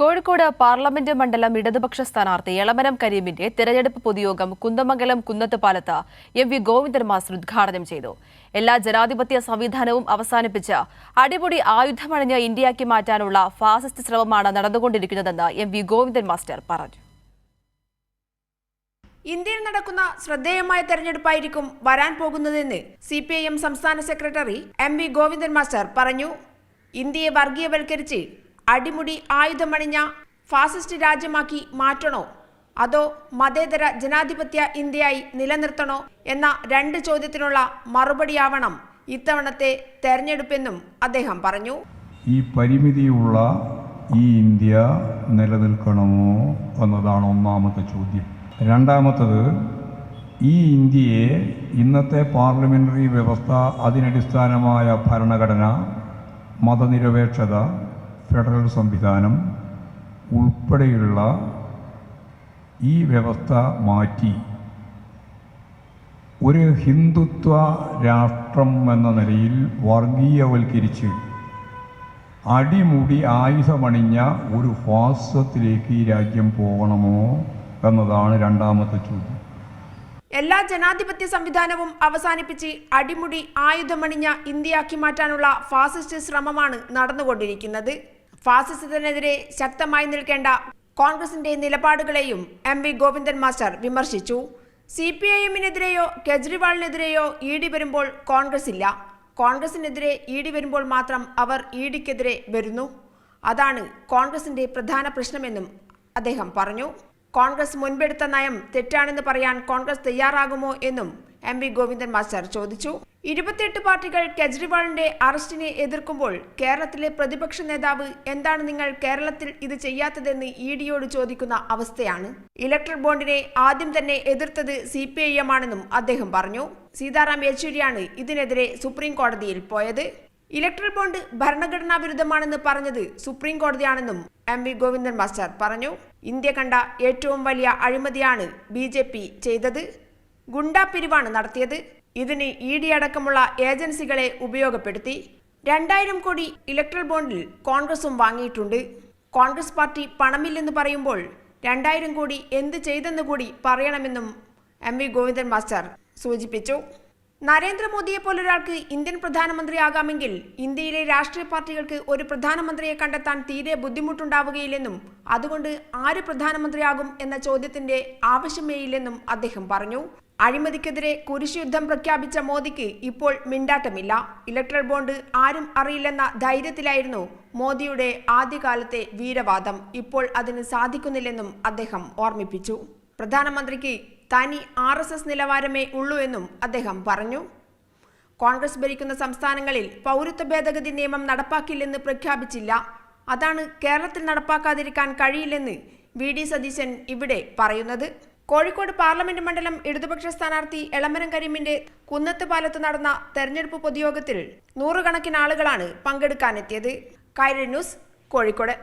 Kozhikode parliament മണ്ഡലം ഇടതുപക്ഷ സ്ഥാനാർത്ഥി എളമരം കരീമിന്റെ തെരഞ്ഞെടുപ്പ് പൊതുയോഗം കുന്ദമംഗലം കുന്നത്തുപാലത്ത് എം വി ഗോവിന്ദൻ മാസ്റ്റർ ഉദ്ഘാടനം ചെയ്തു. എല്ലാ ജനാധിപത്യ സംവിധാനവും അവസാനിപ്പിച്ച് അടിപൊളി ആയുധമണിഞ്ഞ് ഇന്ത്യയാക്കി മാറ്റാനുള്ള ഫാസിസ്റ്റ് ശ്രമമാണ് നടന്നുകൊണ്ടിരിക്കുന്നതെന്ന് എം വി ഗോവിന്ദൻ മാസ്റ്റർ പറഞ്ഞു. ഇന്ത്യയിൽ നടക്കുന്ന ശ്രദ്ധേയമായ തെരഞ്ഞെടുപ്പായിരിക്കും വരാൻ പോകുന്നതെന്ന് സി പി ഐ എം സംസ്ഥാന secretary M V Govindan master പറഞ്ഞു. ഇന്ത്യയെ വർഗീയവൽക്കരിച്ച് അടിമുടി ആയുധമണിഞ്ഞ ഫാസിസ്റ്റ് രാജ്യമാക്കി മാറ്റണോ? അതോ മതേതര ജനാധിപത്യ ഇന്ത്യയായി നിലനിർത്തണോ എന്ന രണ്ട് ചോദ്യത്തിനുള്ള മറുപടിയാവണം ഇത്തവണത്തെ തെരഞ്ഞെടുപ്പെന്നും അദ്ദേഹം പറഞ്ഞു. ഈ പരിമിതിയുള്ള ഈ ഇന്ത്യ നിലനിൽക്കണമോ എന്നതാണ് ഒന്നാമത്തെ ചോദ്യം. രണ്ടാമത്തത് ഈ ഇന്ത്യയെ ഇന്നത്തെ പാർലമെന്ററി വ്യവസ്ഥ അതിനടിസ്ഥാനമായ ഭരണഘടന മതനിരപേക്ഷത ഫെഡറൽ സംവിധാനം ഉൾപ്പെടെയുള്ള ഈ വ്യവസ്ഥ മാറ്റി. ഒരു ഹിന്ദുത്വ രാഷ്ട്രം എന്ന നിലയിൽ വർഗീയവൽക്കരിച്ച് അടിമുടി ആയുധമണിഞ്ഞ ഒരു ഫാസത്തിലേക്ക് ഈ രാജ്യം പോകണമോ എന്നതാണ് രണ്ടാമത്തെ ചോദ്യം. എല്ലാ ജനാധിപത്യ സംവിധാനവും അവസാനിപ്പിച്ച് അടിമുടി ആയുധമണിഞ്ഞ ഇന്ത്യയാക്കി മാറ്റാനുള്ള ഫാസിസ്റ്റ് ശ്രമമാണ് നടന്നുകൊണ്ടിരിക്കുന്നത്. ഫാസിസത്തിനെതിരെ ശക്തമായി നിൽക്കേണ്ട കോൺഗ്രസിന്റെ നിലപാടുകളെയും എം വി ഗോവിന്ദൻ മാസ്റ്റർ വിമർശിച്ചു. സി പി ഐ എമ്മിനെതിരെയോ കെജ്രിവാളിനെതിരെയോ ഇ ഡി വരുമ്പോൾ കോൺഗ്രസ് ഇല്ല. കോൺഗ്രസിനെതിരെ ഇ ഡി വരുമ്പോൾ മാത്രം അവർ ഇ ഡിക്കെതിരെ വരുന്നു. അതാണ് കോൺഗ്രസിന്റെ പ്രധാന പ്രശ്നമെന്നും അദ്ദേഹം പറഞ്ഞു. കോൺഗ്രസ് മുൻപെടുത്ത നയം തെറ്റാണെന്ന് പറയാൻ കോൺഗ്രസ് തയ്യാറാകുമോ എന്നും എം വി ഗോവിന്ദൻ മാസ്റ്റർ ചോദിച്ചു. ഇരുപത്തിയെട്ട് പാർട്ടികൾ കെജ്രിവാളിന്റെ അറസ്റ്റിനെ എതിർക്കുമ്പോൾ കേരളത്തിലെ പ്രതിപക്ഷ നേതാവ് എന്താണ് നിങ്ങൾ കേരളത്തിൽ ഇത് ചെയ്യാത്തതെന്ന് ഇ ഡിയോട് ചോദിക്കുന്ന അവസ്ഥയാണ്. ഇലക്ട്രൽ ബോണ്ടിനെ ആദ്യം തന്നെ എതിർത്തത് സി പി ഐ എം ആണെന്നും അദ്ദേഹം പറഞ്ഞു. സീതാറാം യെച്ചൂരിയാണ് ഇതിനെതിരെ സുപ്രീം കോടതിയിൽ പോയത്. ഇലക്ട്രൽ ബോണ്ട് ഭരണഘടനാ വിരുദ്ധമാണെന്ന് പറഞ്ഞത് സുപ്രീം കോടതിയാണെന്നും എം വി ഗോവിന്ദൻ മാസ്റ്റർ പറഞ്ഞു. ഇന്ത്യ കണ്ട ഏറ്റവും വലിയ അഴിമതിയാണ് ബി ചെയ്തത്. ഗുണ്ടാപ്പിരിവാണ് നടത്തിയത്. ഇതിന് ഇ ഡി അടക്കമുള്ള ഏജൻസികളെ ഉപയോഗപ്പെടുത്തി രണ്ടായിരം കോടി ഇലക്ട്രൽ ബോണ്ടിൽ കോൺഗ്രസും വാങ്ങിയിട്ടുണ്ട്. കോൺഗ്രസ് പാർട്ടി പണമില്ലെന്ന് പറയുമ്പോൾ രണ്ടായിരം കോടി എന്ത് ചെയ്തെന്ന് കൂടി പറയണമെന്നും എം വി ഗോവിന്ദൻ മാസ്റ്റർ സൂചിപ്പിച്ചു. നരേന്ദ്രമോദിയെ പോലൊരാൾക്ക് ഇന്ത്യൻ പ്രധാനമന്ത്രിയാകാമെങ്കിൽ ഇന്ത്യയിലെ രാഷ്ട്രീയ പാർട്ടികൾക്ക് ഒരു പ്രധാനമന്ത്രിയെ കണ്ടെത്താൻ തീരെ ബുദ്ധിമുട്ടുണ്ടാവുകയില്ലെന്നും അതുകൊണ്ട് ആര് പ്രധാനമന്ത്രിയാകും എന്ന ചോദ്യത്തിന്റെ ആവശ്യമേയില്ലെന്നും അദ്ദേഹം പറഞ്ഞു. അഴിമതിക്കെതിരെ കുരിശുയുദ്ധം പ്രഖ്യാപിച്ച മോദിക്ക് ഇപ്പോൾ മിണ്ടാട്ടമില്ല. ഇലക്ട്രൽ ബോണ്ട് ആരും അറിയില്ലെന്ന ധൈര്യത്തിലായിരുന്നു മോദിയുടെ ആദ്യകാലത്തെ വീരവാദം. ഇപ്പോൾ അതിന് സാധിക്കുന്നില്ലെന്നും അദ്ദേഹം ഓർമ്മിപ്പിച്ചു. പ്രധാനമന്ത്രിക്ക് തനി ആർ എസ് എസ് നിലവാരമേ ഉള്ളൂ എന്നും അദ്ദേഹം പറഞ്ഞു. കോൺഗ്രസ് ഭരിക്കുന്ന സംസ്ഥാനങ്ങളിൽ പൗരത്വ ഭേദഗതി നിയമം നടപ്പാക്കില്ലെന്ന് പ്രഖ്യാപിച്ചില്ല. അതാണ് കേരളത്തിൽ നടപ്പാക്കാതിരിക്കാൻ കഴിയില്ലെന്ന് വി ഡി സതീശൻ ഇവിടെ പറയുന്നത്. കോഴിക്കോട് പാർലമെന്റ് മണ്ഡലം ഇടതുപക്ഷ സ്ഥാനാർത്ഥി എളമരം കരീമിന്റെ കുന്നത്ത് പാലത്ത് നടന്ന തെരഞ്ഞെടുപ്പ് പൊതുയോഗത്തിൽ നൂറുകണക്കിന് ആളുകളാണ് പങ്കെടുക്കാനെത്തിയത്. കൈരഡ് ന്യൂസ് കോഴിക്കോട്.